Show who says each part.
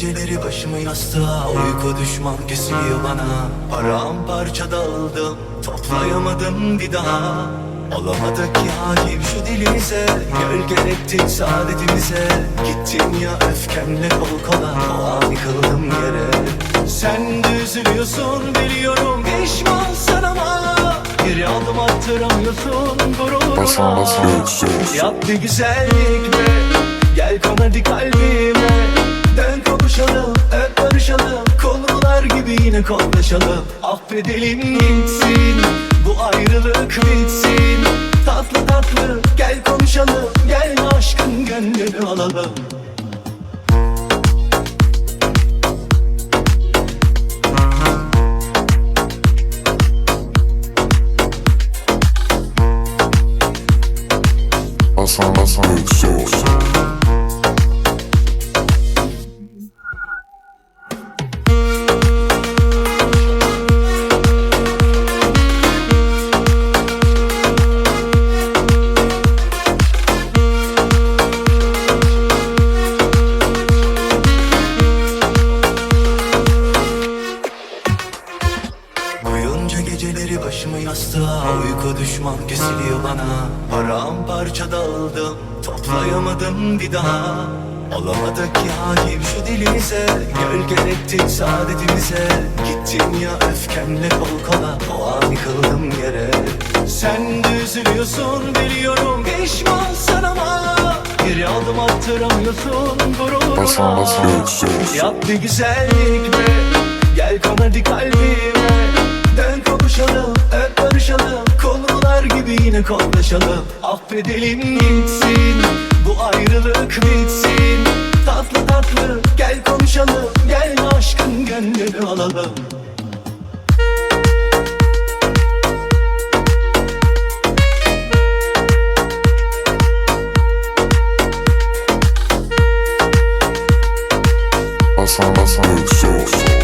Speaker 1: geceleri başımı yastığa Uyku düşman kesiliyor bana. Paramparça dağıldım Toplayamadım bir daha. Olamadık ki hakim şu dilimize. Gölge ettik saadetimize. Gittin ya öfkemle kol kola. O an yıkıldım yere. Sen de üzülüyorsun biliyorum Pişmansın ama. Geri adım attıramıyorsun gururuna. Yap bir güzellik be. Gel kon hadi kalbime yine konuşalım Affedelim gitsin. Bu ayrılık bitsin. Tatlı tatlı gel konuşalım Gel aşkın gönlünü alalım.
Speaker 2: Basma basma
Speaker 1: Uyunca geceleri başımı yastığa Uyku düşman kesiliyor bana. Paramparça dağıldım Toplayamadım bir daha. Olamadık ki hakim şu dilimize Gölge ettik saadetimize. Gittin ya öfkemle kol kola O an yıkıldım yere. Sen de üzülüyorsun biliyorum Pişmansın ama. Geri adım attıramıyorsun gururuna. Yap bir güzellik be Gel kon hadi kalbime gibi yine konuşalım Affedelim gitsin. Bu ayrılık bitsin. Tatlı tatlı gel konuşalım. Gel aşkın gönlünü alalım. Basan basan yüksek. olsun